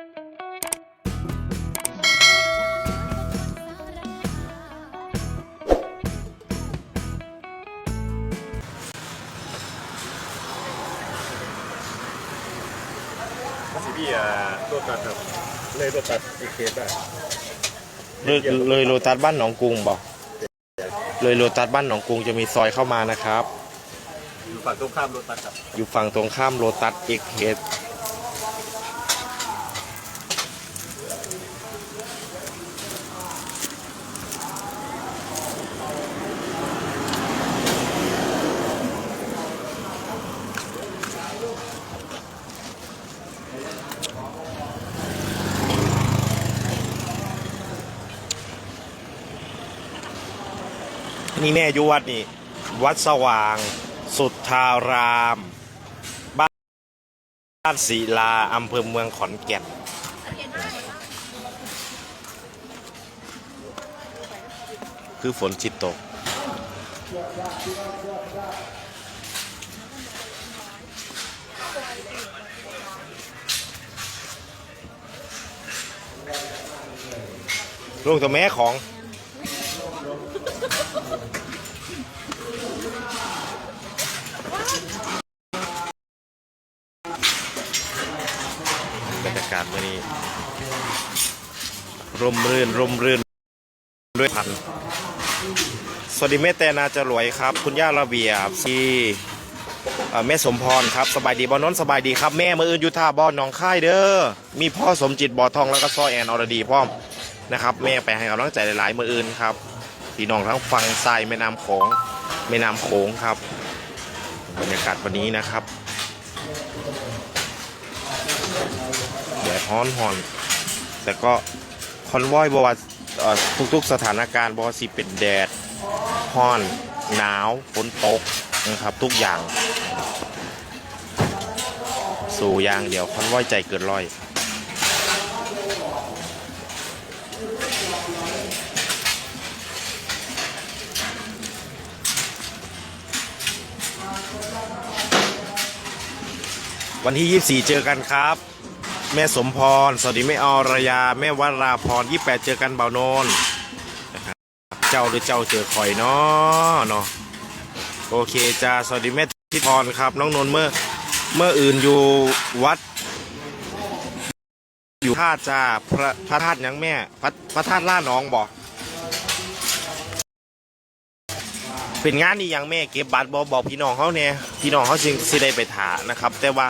สิพี่อะรถตัดครับเลยรถตัดอีกเคสได้เลยเลยโลตัสบ้านหนองกรุงบอกเลยโลตัสบ้านหนองกรุงจะมีซอยเข้ามานะครับ อยู่ฝั่งตรงข้ามรถตัดครับ อยู่ฝั่งตรงข้ามโลตัสเอกเนี่แม่อยู่วัดนี่ วัดสว่าง สุทธาราม บ้านบ้านศิลาอำเภอเมืองขอนแก่นคือฝนจิตตก ลูกตัวแม่ของ บรรยากาศวันนี้ร่มรื่นร่มรื่นด้วยพันสวัสดีแม่แตนาจะรวยครับ คุณย่าระเบียบที่แม่สมพรครับสบายดีบอนนสบายดีครับแม่มืออื่นอยุท่าบอนหนองค่ายเด้อมีพ่อสมจิตบอทองแล้วก็ซ้อแอนอรดีพร้อมนะครับ แม่ไปให้กำลังใจหลายๆมืออื่นครับพี่น้องทั้งฝั่งซ้ายแม่น้ำโขงแม่น้ำโขงครับ บรรยากาศวันนี้นะครับ ฮ้อนหอน แต่ก็คอนวอยบอกว่าทุกๆสถานการณ์บอกว่าสิเป็นแดดฮ้อน หนาวฝนตกนะครับทุกอย่าง สู่ยางเดี๋ยวคอนวอยใจเกินร้อยวันที่ 24 เจอกันครับ แม่สมพร สวัสดีแม่อรยา แม่วราพร28เจอกันเบาโนนนะครับเจ้าหรือเจ้าเจอคอยเนาะเนาะโอเคจ้าสวัสดีแม่ทิพรครับ น้องนนเมื่อเมื่ออื่นอยู่วัด อยู่ท่าจ้าพระพระธาตุยังแม่พระพระธาตุล่าน้องบอกเป็นงานนี่ยังแม่เก็บบัตรบอกบอกพี่น้องเขาเนี่ยพี่น้องเขาจึงสิได้ไปถานะครับ แต่ว่า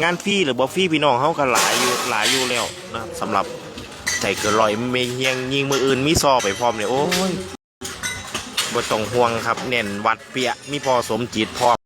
งานฟรีหรือบอฟรีพี่น้องเขาก็หลายอยู่หลายอยู่แล้วนะสำหรับใจเกินร้อยเมเฮียงยิงมืออื่นมีซอไปพร้อมเนี่ยโอ้ยบ่ต้องห่วงครับเน่นวัดเปียมีพอสมจิตพร้อม